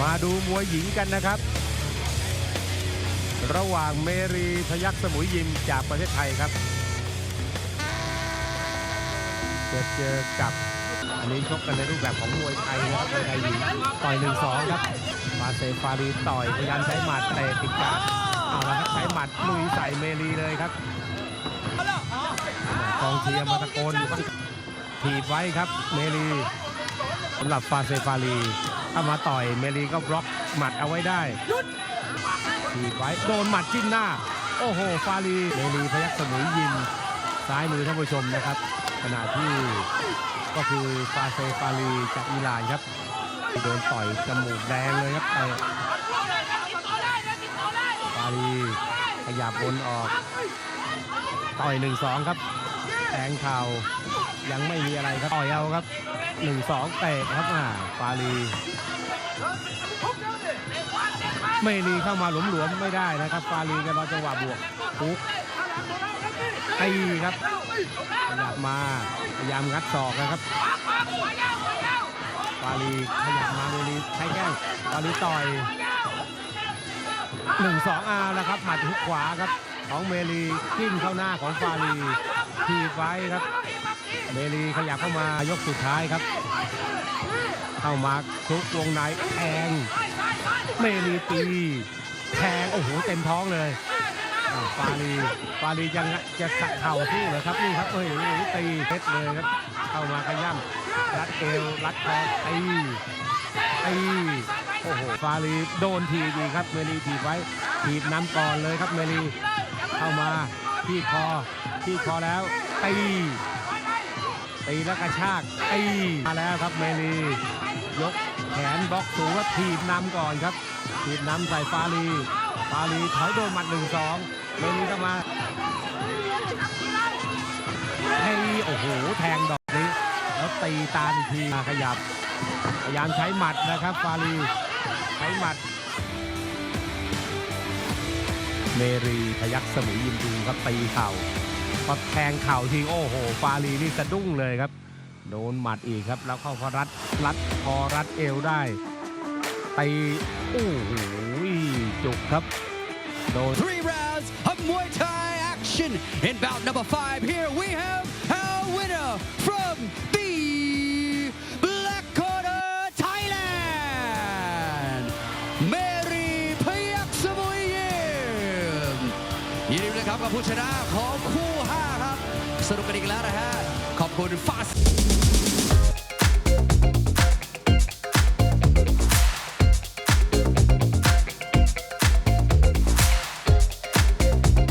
มาดูมวยหญิงกันนะครับ ระหว่างเมรีพยักสมุยยิมจากประเทศไทยครับจะเจอกับอันนี้ชกกันในรูปแบบของมวยไทยนะครับมวยไทยหญิงต่อยหนึ่งสองครับฟาเซฟารีต่อยพยายามใช้หมัดเตะติดการเอาละครับใช้หมัดลุยใส่เมรีเลยครับกองเชียร์มาตะโกนอยู่ทีบไว้ครับ เมรี สำหรับฟาเซฟารีถ้ามาต่อยเมรีก็บล็อกหมัดเอาไว้ได้ถีบไว้โดนหมัดจิ้มหน้า โอ้โห ฟาลีเมลีพยักสมุยยิมซ้ายมือท่านผู้ชมนะครับ ขณะที่ก็คือฟาเซฟาลีจากอิหร่านครับโดนต่อยจมูกแดงเลยครับเตะฟาลีขยับวนออก ต่อยหนึ่งสองครับแทงเข่ายังไม่มีอะไรครับต่อยเอาครับ หนึ่งสองเตะครับอ่าฟาลีไม่รีเข้ามาหลวมๆไม่ได้นะครับฟาลีกันรอจังหวะบวกปุ๊กตีครับขยับมาพยายามงัดศอกนะครับฟาลีขยับมาเมลีใช้แก้งฟาลีต่อยหนึ่งสองอานะครับหมัดหุกขวาครับของเมลีกิ้มเข้าหน้าของฟาลีทีไว้ครับ เมลีขยับเข้ามายกสุดท้ายครับ เข้ามาคลุกวงในแทงเมลีตีแทงโอ้โหเต็มท้องเลยฟาลีฟาลียังจะสักเข่าสู้เหรอครับนี่ครับเอ้ยตีเพชรเลยครับเข้ามาขย้ำรัดเอวรัดคอตีตีโอ้โหฟาลีโดนทีดีครับเมลีถีบไว้ถีบน้ำก่อนเลยครับเมลีเข้ามาที่คอที่คอแล้วตี ตีแล้วกระชากตีมาแล้วครับเมลียกแขนบล็อกสูงแล้วถีบนำก่อนครับถีบนำใส่ฟาลีฟาลีถอยโดนหมัดหนึ่งสองเมลีก็มาให้โอ้โหแทงดอกนี้แล้วตีตามทีมาขยับพยายามใช้หมัดนะครับฟาลีใช้หมัด เมรีพยักสมุยยิมดูครับตีเข่า พอแทงเข่าทีโอ้โห ฟาลีนี่สะดุ้งเลยครับ โดนหมัดอีกครับ แล้วเข้าพอรัดรัดคอรัดเอวได้ตีโอ้โหจุกครับ โดน Three rounds of Muay Thai action. In bout number five, here we have our winner from the Black Corner, Thailand, Mary Payak Samoyim ยินดีด้วยครับกับผู้ชนะของคู่ สนุกกันอีกแล้วนะฮะ ขอบคุณฟาส